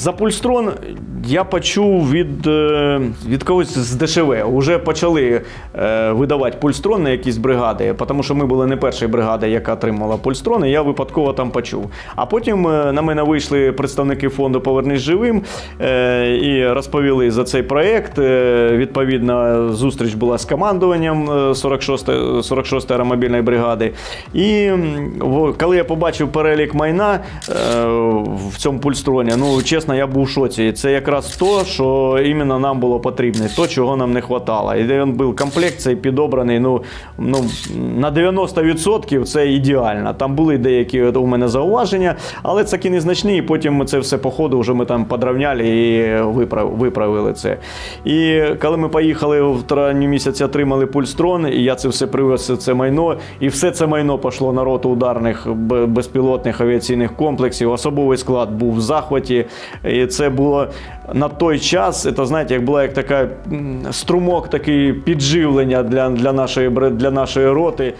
За пульстрон я почув від, е, від когось з ДШВ. Уже почали е, видавати пульстрон на якісь бригади, тому що ми були не перша бригада, яка отримала пульстрон, і я випадково там почув. А потім е, на мене вийшли представники фонду Повернись живим і розповіли за цей проєкт. Відповідно, зустріч була з командуванням е, 46 46-ї аеромобільної бригади. І коли я побачив перелік майна в цьому пульстроні, ну чесно, я був в шоці. Це якраз то, що іменно нам було потрібно, то, чого нам не вистачало. І він був комплект цей підобраний. Ну, ну на 90% це ідеально. Там були деякі у мене зауваження, але це такі незначні. І потім ми це все по ходу вже ми там подравняли і виправили це. І коли ми поїхали в травні місяці, отримали пульстрон, і я це все привез це майно, і все це майно пішло на роту ударних безпілотних авіаційних комплексів. Особовий склад був в захваті. І це було на той час. Це знаєте, як була як така струмок, такий підживлення для, для нашої для нашої роти.